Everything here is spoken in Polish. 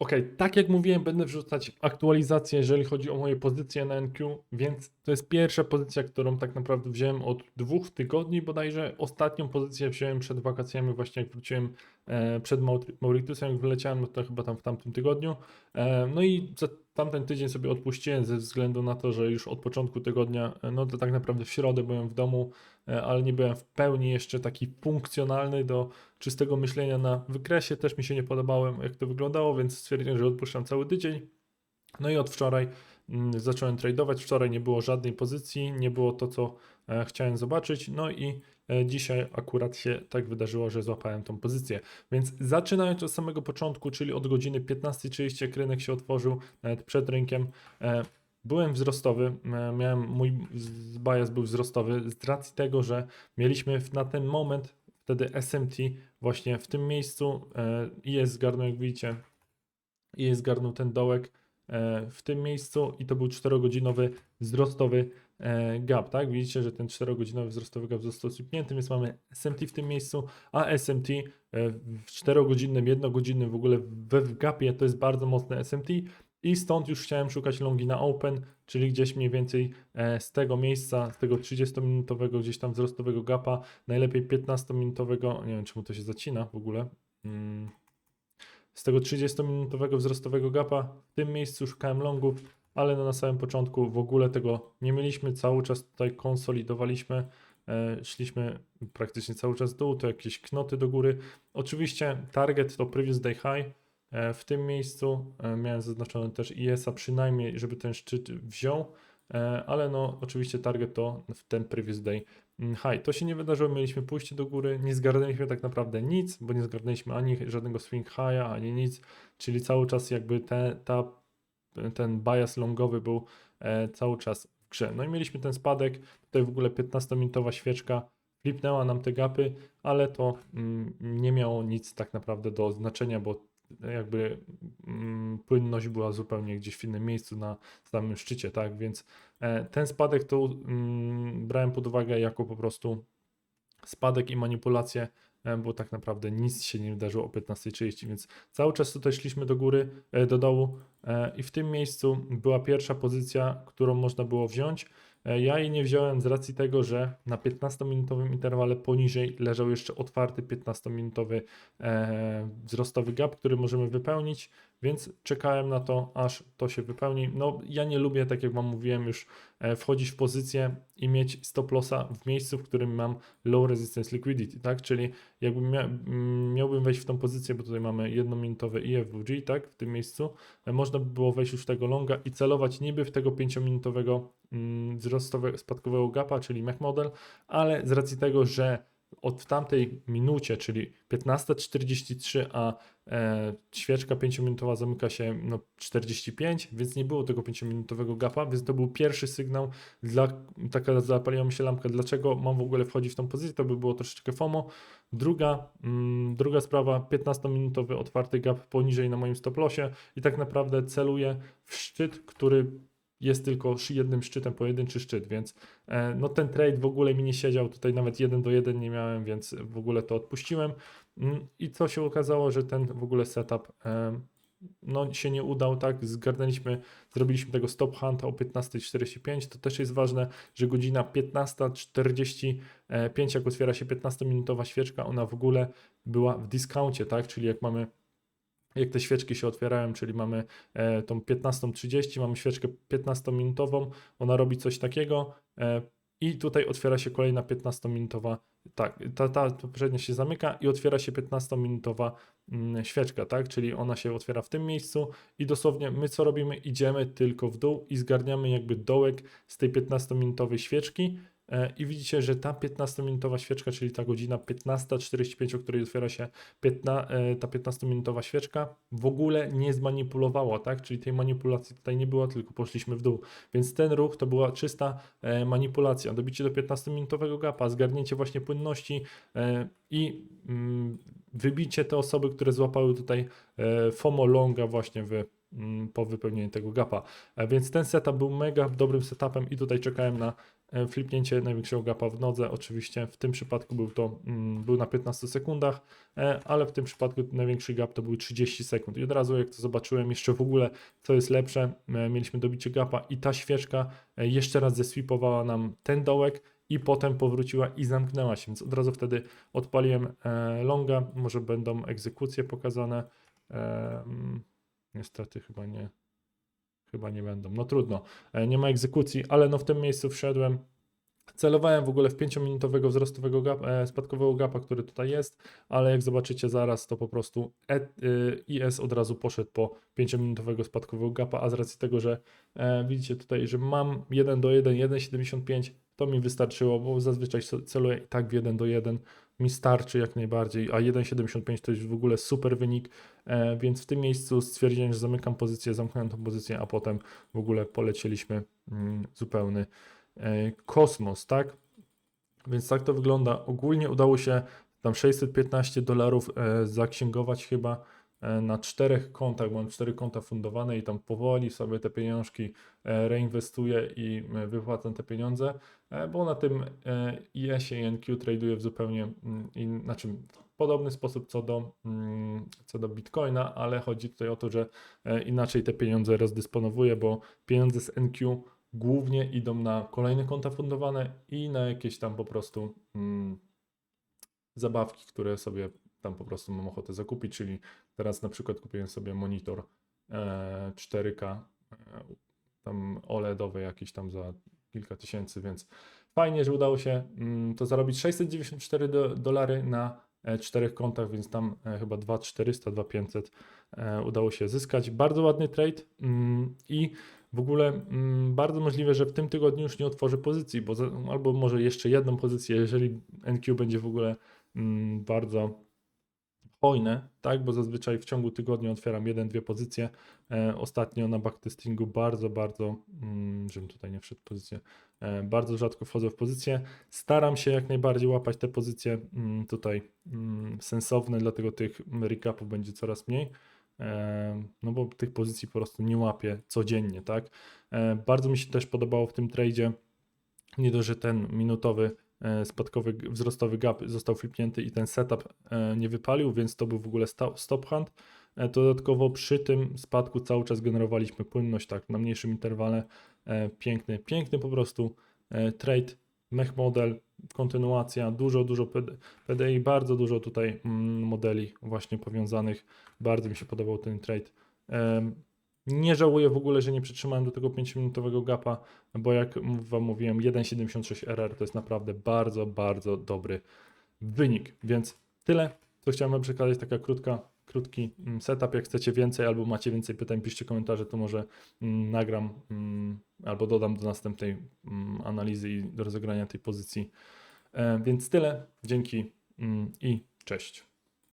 Okej, tak jak mówiłem, będę wrzucać aktualizacje, jeżeli chodzi o moje pozycje na NQ, więc to jest pierwsza pozycja, którą tak naprawdę wziąłem od dwóch tygodni bodajże. Ostatnią pozycję wziąłem przed wakacjami, właśnie jak wróciłem przed Maur- Mauritiusem, jak wyleciałem, no to chyba tam w tamtym tygodniu. E, no i za tamten tydzień sobie odpuściłem ze względu na to, że już od początku tygodnia, e, no to tak naprawdę w środę byłem w domu, e, ale nie byłem w pełni jeszcze taki funkcjonalny do czystego myślenia na wykresie. Też mi się nie podobało, jak to wyglądało, więc stwierdziłem, że odpuszczam cały tydzień. No i od wczoraj zacząłem tradeować. Wczoraj nie było żadnej pozycji, nie było to, co e, chciałem zobaczyć. No i e, dzisiaj akurat się tak wydarzyło, że złapałem tą pozycję. Więc zaczynając od samego początku, czyli od godziny 15.30, jak rynek się otworzył, nawet przed rynkiem, e, byłem wzrostowy. Miałem mój bias był wzrostowy z racji tego, że mieliśmy na ten moment wtedy SMT właśnie w tym miejscu e, IS zgarnął, jak widzicie, IS zgarnął ten dołek w tym miejscu i to był 4-godzinowy wzrostowy e, gap, tak? Widzicie, że ten 4-godzinowy wzrostowy gap został sypnięty, więc mamy SMT w tym miejscu, a SMT e, w 4-godzinnym, 1-godzinnym w ogóle we w gapie to jest bardzo mocne SMT i stąd już chciałem szukać longi na open, czyli gdzieś mniej więcej e, z tego miejsca, z tego 30-minutowego gdzieś tam wzrostowego gapa, najlepiej 15-minutowego, nie wiem czemu to się zacina w ogóle, mm. Z tego 30-minutowego wzrostowego gapa, w tym miejscu szukałem longów, ale no na samym początku w ogóle tego nie mieliśmy, cały czas tutaj konsolidowaliśmy, e, szliśmy praktycznie cały czas w dół, to jakieś knoty do góry. Oczywiście target to previous day high, e, w tym miejscu e, miałem zaznaczony też IS-a przynajmniej, żeby ten szczyt wziął, e, ale no oczywiście target to w ten previous day high. To się nie wydarzyło, mieliśmy pójście do góry, nie zgarnęliśmy tak naprawdę nic, bo nie zgarnęliśmy ani żadnego swing high'a, ani nic, czyli cały czas jakby te, ta, ten bias longowy był e, cały czas w grze. No i mieliśmy ten spadek, tutaj w ogóle 15-minutowa świeczka flipnęła nam te gapy, ale to mm, nie miało nic tak naprawdę do znaczenia, bo jakby mm, płynność była zupełnie gdzieś w innym miejscu na samym szczycie, tak, więc e, ten spadek to mm, brałem pod uwagę jako po prostu spadek i manipulację, e, bo tak naprawdę nic się nie wydarzyło o 15.30, więc cały czas tutaj szliśmy do góry, e, do dołu e, i w tym miejscu była pierwsza pozycja, którą można było wziąć. E, Ja jej nie wziąłem z racji tego, że na 15-minutowym interwale poniżej leżał jeszcze otwarty 15-minutowy e, wzrostowy gap, który możemy wypełnić, więc czekałem na to, aż to się wypełni. No, ja nie lubię, tak jak Wam mówiłem, już e, wchodzić w pozycję i mieć stop lossa w miejscu, w którym mam low resistance liquidity, tak? Czyli jakbym mia m, miałbym wejść w tą pozycję, bo tutaj mamy jednominutowy IFWG, tak? W tym miejscu, można by było wejść już w tego longa i celować niby w tego 5-minutowego mm, wzrostowego, spadkowego gapa, czyli Mac Model, ale z racji tego, że od tamtej minucie, czyli 15.43, a e, świeczka 5-minutowa zamyka się no, 45, więc nie było tego 5-minutowego gapa, więc to był pierwszy sygnał, dla, taka zapaliła mi się lampka, dlaczego mam w ogóle wchodzić w tą pozycję, to by było troszeczkę FOMO. Druga, mm, druga sprawa, 15-minutowy otwarty gap poniżej na moim stop lossie i tak naprawdę celuję w szczyt, który jest tylko jednym szczytem, pojedynczy szczyt, więc e, no ten trade w ogóle mi nie siedział, tutaj nawet 1 do 1 nie miałem, więc w ogóle to odpuściłem. Mm, I co się okazało, że ten w ogóle setup em, no się nie udał, tak, zgarnęliśmy, zrobiliśmy tego stop hunta o 15.45, to też jest ważne, że godzina 15.45, jak otwiera się 15-minutowa świeczka, ona w ogóle była w discouncie, tak, czyli jak mamy jak te świeczki się otwierają, czyli mamy e, tą 15.30, mamy świeczkę 15-minutową, ona robi coś takiego e, i tutaj otwiera się kolejna 15-minutowa, tak, ta, ta poprzednia się zamyka i otwiera się 15-minutowa mm, świeczka, tak, czyli ona się otwiera w tym miejscu i dosłownie my co robimy, idziemy tylko w dół i zgarniamy jakby dołek z tej 15-minutowej świeczki i widzicie, że ta 15-minutowa świeczka, czyli ta godzina 15.45, o której otwiera się 15, e, ta 15-minutowa świeczka, w ogóle nie zmanipulowała, tak? Czyli tej manipulacji tutaj nie było, tylko poszliśmy w dół. Więc ten ruch to była czysta e, manipulacja. Dobicie do 15-minutowego gapa, zgarnięcie właśnie płynności e, i mm, wybicie te osoby, które złapały tutaj e, FOMO longa właśnie w mm, po wypełnieniu tego gapa. E, Więc ten setup był mega dobrym setupem i tutaj czekałem na e, flipnięcie największego gapa w nodze. Oczywiście w tym przypadku był to mm, był na 15 sekundach, e, ale w tym przypadku największy gap to był 30 sekund. I od razu jak to zobaczyłem jeszcze w ogóle co jest lepsze, e, mieliśmy dobicie gapa i ta świeczka e, jeszcze raz zeswipowała nam ten dołek i potem powróciła i zamknęła się, więc od razu wtedy odpaliłem e, longa, może będą egzekucje pokazane. E, mm, niestety chyba nie, chyba nie będą. No trudno, e, nie ma egzekucji, ale no w tym miejscu wszedłem. Celowałem w ogóle w 5-minutowego wzrostowego gap, e, spadkowego gapa, który tutaj jest, ale jak zobaczycie zaraz, to po prostu e, y, IS od razu poszedł po 5-minutowego spadkowego gapa, a z racji tego, że widzicie tutaj, że mam 1 do 1, 1,75, to mi wystarczyło, bo zazwyczaj ce- celuję i tak w 1 do 1, mi starczy jak najbardziej, a 1,75 to już w ogóle super wynik, e, więc w tym miejscu stwierdziłem, że zamykam pozycję, zamknąłem tą pozycję, a potem w ogóle polecieliśmy mm, zupełny e, kosmos, tak? Więc tak to wygląda. Ogólnie udało się tam 615 dolarów e, zaksięgować chyba na czterech kontach, bo mam cztery konta fundowane i tam powoli sobie te pieniążki e, reinwestuję i e, wypłacam te pieniądze, e, bo na tym e, IS-ie i NQ traduję w zupełnie mm, in, znaczy w podobny sposób co do, mm, co do Bitcoina, ale chodzi tutaj o to, że e, inaczej te pieniądze rozdysponowuję, bo pieniądze z NQ głównie idą na kolejne konta fundowane i na jakieś tam po prostu mm, zabawki, które sobie tam po prostu mam ochotę zakupić, czyli teraz na przykład kupiłem sobie monitor e, 4K e, tam OLEDowy jakiś tam za kilka tysięcy, więc fajnie, że udało się mm, to zarobić 694 do, dolary na e, czterech kontach, więc tam e, chyba 2400, 2500 e, udało się zyskać. Bardzo ładny trade mm, i w ogóle mm, bardzo możliwe, że w tym tygodniu już nie otworzę pozycji, bo albo może jeszcze jedną pozycję, jeżeli NQ będzie w ogóle bardzo hojne, tak, bo zazwyczaj w ciągu tygodnia otwieram jeden, dwie pozycje. E, ostatnio na backtestingu bardzo, bardzo, mm, żebym tutaj nie wszedł w pozycję, e, bardzo rzadko wchodzę w pozycję. Staram się jak najbardziej łapać te pozycje mm, tutaj mm, sensowne, dlatego tych recapów będzie coraz mniej. E, no bo tych pozycji po prostu nie łapię codziennie, tak. Bardzo mi się też podobało w tym tradzie, nie dość, że ten minutowy spadkowy, g- wzrostowy gap został flipnięty i ten setup e, nie wypalił, więc to był w ogóle stop hunt. E, Dodatkowo przy tym spadku cały czas generowaliśmy płynność, tak, na mniejszym interwale. E, Piękny, piękny po prostu e, trade, mech model, kontynuacja, dużo, dużo PD PDI, bardzo dużo tutaj mm, modeli właśnie powiązanych. Bardzo mi się podobał ten trade. Nie żałuję w ogóle, że nie przytrzymałem do tego 5-minutowego gapa, bo jak Wam mówiłem, 1,76 RR to jest naprawdę bardzo, bardzo dobry wynik. Więc tyle, co chciałem Wam przekazać, taka krótka, krótki mm, setup. Jak chcecie więcej albo macie więcej pytań, piszcie komentarze, to może mm, nagram mm, albo dodam do następnej analizy i do rozegrania tej pozycji. E, Więc tyle, dzięki i cześć.